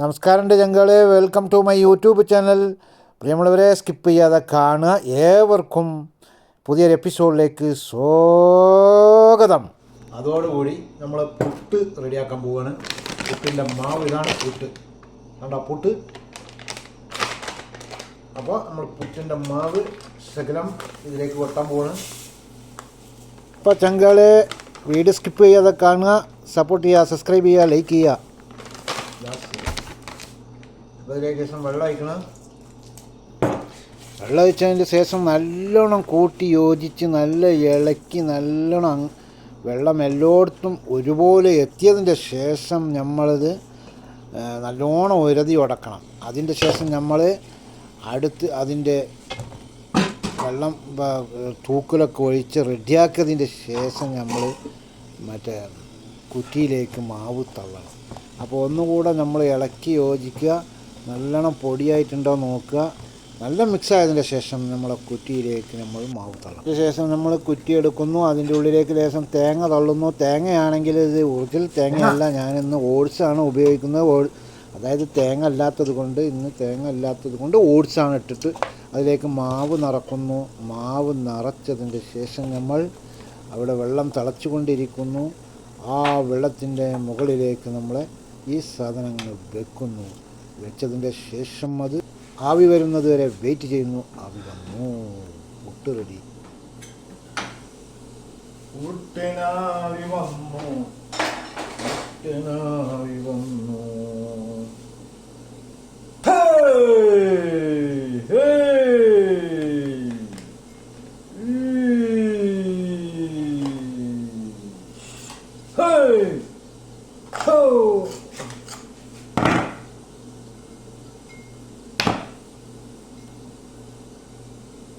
നമസ്കാരമുണ്ട് ചങ്കളെ welcome to my YouTube channel പ്രിയമുള്ളവരെ skip ചെയ്യാതെ കാണുക. ഏവർക്കും പുതിയൊരു എപ്പിസോഡിലേക്ക് സ്വാഗതം. അതോടുകൂടി നമ്മൾ പുട്ട് റെഡിയാക്കാൻ പോവുകയാണ് പുട്ടിന്റെ മാവ് ഇതാണ് പുട്ട്. കണ്ടോ പുട്ട്? അപ്പോൾ നമ്മൾ പുട്ടിന്റെ മാവ് ശകലം ഇതിലേക്ക് കൊട്ടാൻ പോവാണ്. അപ്പോൾ ചങ്കളെ വീഡിയോ സ്കിപ്പ് ചെയ്യാതെ കാണുക. സപ്പോർട്ട് ചെയ്യുക സബ്സ്ക്രൈബ് ചെയ്യുക ലൈക്ക് ചെയ്യുക. അപ്പോൾ ഇതിലേക്ക് ശേഷം വെള്ളം ഒഴിക്കണം? വെള്ളം ഒഴിച്ചതിന് ശേഷം നല്ലോണം കൂട്ടി യോജിച്ച് നല്ല ഇളക്കി നല്ലോണം വെള്ളം എല്ലായിടത്തും ഒരുപോലെ എത്തിയതിന്റെ ശേഷം നമ്മളിത് നല്ലോണം ഉരതി ഉടക്കണം. അതിന്റെ ശേഷം നമ്മൾ അടുത്ത് അതിന്റെ വെള്ളം തൂക്കലൊക്കെ ഒഴിച്ച് റെഡിയാക്കിയതിന്റെ ശേഷം നമ്മൾ മറ്റേ കുറ്റിയിലേക്ക് മാവ് തള്ളണം. അപ്പോൾ ഒന്നുകൂടെ നമ്മൾ ഇളക്കി യോജിക്കുക. നല്ലോണം പൊടിയായിട്ടുണ്ടോ നോക്കുക. നല്ല മിക്സ് ആയതിന്റെ ശേഷം നമ്മളെ കുറ്റിയിലേക്ക് നമ്മൾ മാവ് തള്ളും. ശേഷം നമ്മൾ കുറ്റി എടുക്കുന്നു. അതിന്റെ ഉള്ളിലേക്ക് ലേശം തേങ്ങ തള്ളുന്നു. തേങ്ങയാണെങ്കിൽ ഇത് ഒറിജിനൽ തേങ്ങയല്ല. ഞാനിന്ന് ഓട്സാണ് ഉപയോഗിക്കുന്നത്. അതായത് തേങ്ങ അല്ലാത്തത് കൊണ്ട് ഇന്ന് തേങ്ങ അല്ലാത്തത് കൊണ്ട് ഓട്സാണ് ഇട്ടിട്ട് അതിലേക്ക് മാവ് നിറക്കുന്നു. മാവ് നിറച്ചതിന്റെ ശേഷം നമ്മൾ അവിടെ വെള്ളം തിളച്ചുകൊണ്ടിരിക്കുന്നു. ആ വെള്ളത്തിന്റെ മുകളിലേക്ക് നമ്മൾ ഈ സാധനങ്ങൾ വെക്കുന്നു. വെച്ചതിന്റെ ശേഷം അത് ആവി വരുന്നത് വരെ വെയിറ്റ് ചെയ്യുന്നു. ആവി വന്നു. പുട്ട് റെഡി പുട്ടിനാവി വന്നു. പുട്ടിനാവി വന്നു.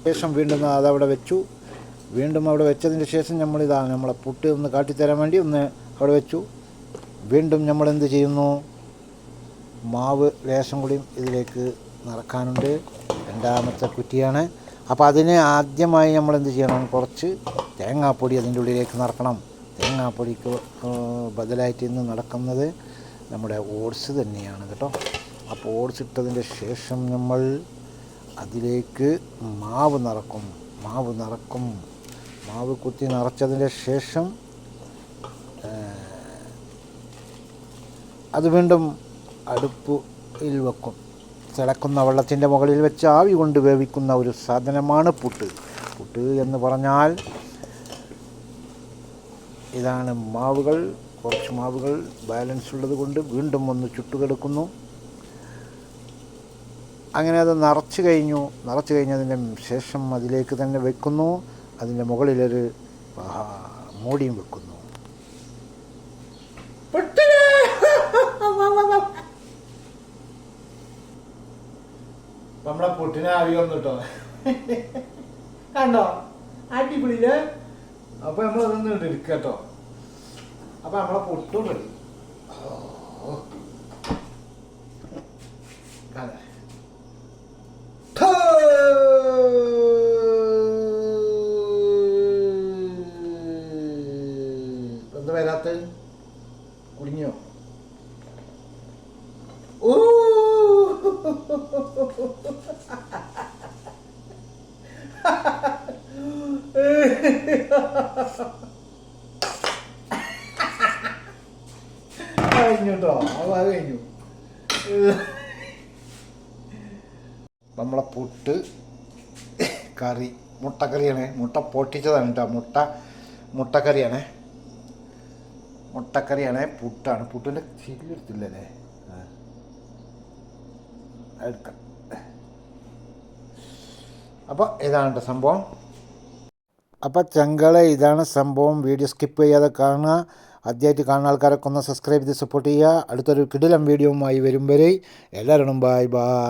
ശേഷം വീണ്ടും അതവിടെ വെച്ചു. വീണ്ടും അവിടെ വെച്ചതിന് ശേഷം നമ്മളിതാ നമ്മളെ പുട്ട് ഒന്ന് കാട്ടിത്തരാൻ വേണ്ടി ഒന്ന് അവിടെ വെച്ചു. വീണ്ടും നമ്മൾ എന്ത് ചെയ്യുന്നു? മാവ് ലേശം കൂടിയും ഇതിലേക്ക് നിറക്കാനുണ്ട്. രണ്ടാമത്തെ കുറ്റിയാണ്. അപ്പോൾ അതിന് ആദ്യമായി നമ്മൾ എന്ത് ചെയ്യണം? കുറച്ച് തേങ്ങാപ്പൊടി അതിന്റെ ഉള്ളിലേക്ക് നിറക്കണം. തേങ്ങാപ്പൊടിക്ക് ബദലായിട്ട് ഇന്ന് നടക്കുന്നത് നമ്മുടെ ഓട്സ് തന്നെയാണ് കേട്ടോ. അപ്പോൾ ഓട്സ് ഇട്ടതിന്റെ ശേഷം നമ്മൾ അതിലേക്ക് മാവ് നിറക്കും മാവ് നിറക്കും. മാവ് കുത്തി നിറച്ചതിന്റെ ശേഷം അത് വീണ്ടും അടുപ്പിൽ വെക്കും. തിളക്കുന്ന വെള്ളത്തിന്റെ മുകളിൽ വെച്ച് ആവി കൊണ്ട് വേവിക്കുന്ന ഒരു സാധനമാണ് പുട്ട്. പുട്ട് എന്ന് പറഞ്ഞാൽ ഇതാണ് മാവുകൾ. കുറച്ച് മാവുകൾ ബാലൻസ് ഉള്ളത് കൊണ്ട് വീണ്ടും ഒന്ന് ചുട്ടുകെടുക്കുന്നു. അങ്ങനെ അത് നിറച്ച് കഴിഞ്ഞു. നിറച്ച് കഴിഞ്ഞതിന് ശേഷം അതിലേക്ക് തന്നെ വെക്കുന്നു. അതിന്റെ മുകളിലൊരു മൂടിയും വെക്കുന്നു. നമ്മളെ പുട്ടിനെ ആവി വന്നു കേട്ടോ കണ്ടോ? അടിപൊളിയിൽ അപ്പൊ നമ്മൾ അതൊന്നും എടുക്കുക കേട്ടോ അപ്പൊ നമ്മളെ പുട്ടും റെഡി. അതെ എന്താ വരാത്ത കുടുങ്ങിയോ? ഓ! കഴിഞ്ഞു കേട്ടോ അത് കഴിഞ്ഞു. നമ്മളെ പുട്ട് കറി മുട്ടക്കറിയാണ്. മുട്ട പൊട്ടിച്ചതാണ് കേട്ടോ. മുട്ട മുട്ടക്കറിയാണ്. മുട്ടക്കറിയാണ് പുട്ടാണ്. പുട്ടിന്റെ ചില്ലെടുത്തില്ലല്ലേ. എടുക്കാം. അപ്പോൾ ഇതാണ് സംഭവം. അപ്പോൾ ചങ്കളെ ഇതാണ് സംഭവം. വീഡിയോ സ്കിപ്പ് ചെയ്യാതെ കാണുക. ആദ്യമായിട്ട് കാണുന്ന ആൾക്കാരൊക്കെ ഒന്ന് സബ്സ്ക്രൈബ് ചെയ്ത് സപ്പോർട്ട് ചെയ്യുക. അടുത്തൊരു കിടിലം വീഡിയോവുമായി വരും വരെ. എല്ലാവരും ബായ് ബായ്